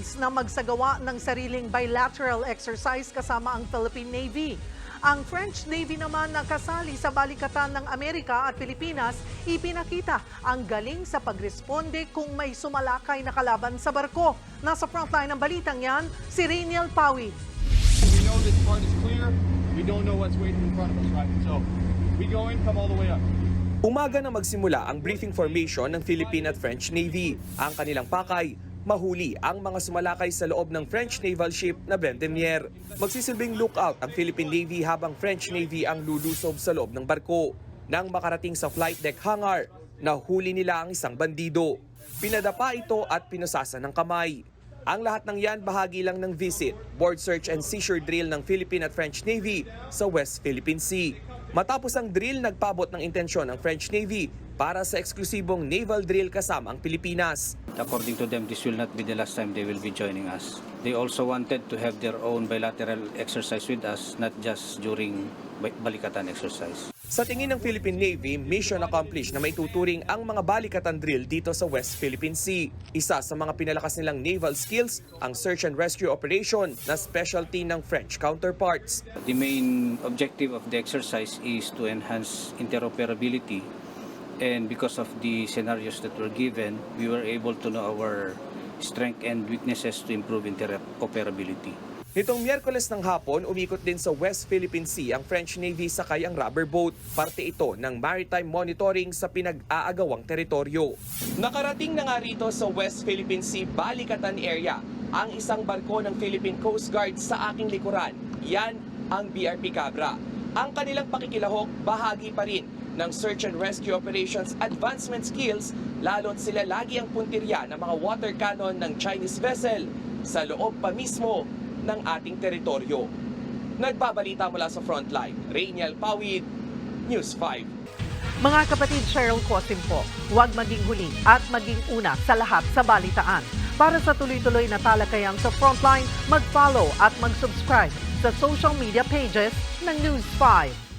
chance na magsagawa ng sariling bilateral exercise kasama ang Philippine Navy. Ang French Navy naman na kasali sa balikatan ng Amerika at Pilipinas, ipinakita ang galing sa pagresponde kung may sumalakay na kalaban sa barko. Nasa frontline ng balitang yan, si Rainiel Pawid. We know this part is clear. We don't know what's waiting in front of us, right? So we go in, come all the way up. Umaga na magsimula ang briefing formation ng Philippine at French Navy. Ang kanilang pakay, mahuli ang mga sumalakay sa loob ng French naval ship na Vendemier. Magsisilbing lookout ang Philippine Navy habang French Navy ang lulusob sa loob ng barko. Nang makarating sa flight deck hangar, nahuli nila ang isang bandido. Pinadapa ito at pinasasa ng kamay. Ang lahat ng yan bahagi lang ng visit, board search and seizure drill ng Philippine at French Navy sa West Philippine Sea. Matapos ang drill, nagpabot ng intensyon ng French Navy para sa eksklusibong naval drill kasama ang Pilipinas. According to them, this will not be the last time they will be joining us. They also wanted to have their own bilateral exercise with us, not just during ba- balikatan exercise. Sa tingin ng Philippine Navy, mission accomplished na maituturing ang mga balikatan drill dito sa West Philippine Sea. Isa sa mga pinalakas nilang naval skills, ang search and rescue operation na specialty ng French counterparts. The main objective of the exercise is to enhance interoperability and because of the scenarios that were given, we were able to know our strength and weaknesses to improve interoperability. Nitong Miyerkules ng hapon, umikot din sa West Philippine Sea ang French Navy sakay ang rubber boat. Parte ito ng maritime monitoring sa pinag-aagawang teritoryo. Nakarating na nga rito sa West Philippine Sea Balikatan area ang isang barko ng Philippine Coast Guard sa aking likuran. Yan ang BRP Cabra. Ang kanilang pakikilahok bahagi pa rin ng search and rescue operations advancement skills lalo't sila lagi ang puntirya ng mga water cannon ng Chinese vessel sa loob pa mismo ng ating teritoryo. Nagbabalita mula sa frontline, Rainiel Pawid, News 5. Mga kapatid Cheryl Cosim po, huwag maging huli at maging una sa lahat sa balitaan. Para sa tuloy-tuloy na talakayan sa Frontline, mag-follow at mag-subscribe sa social media pages ng News 5.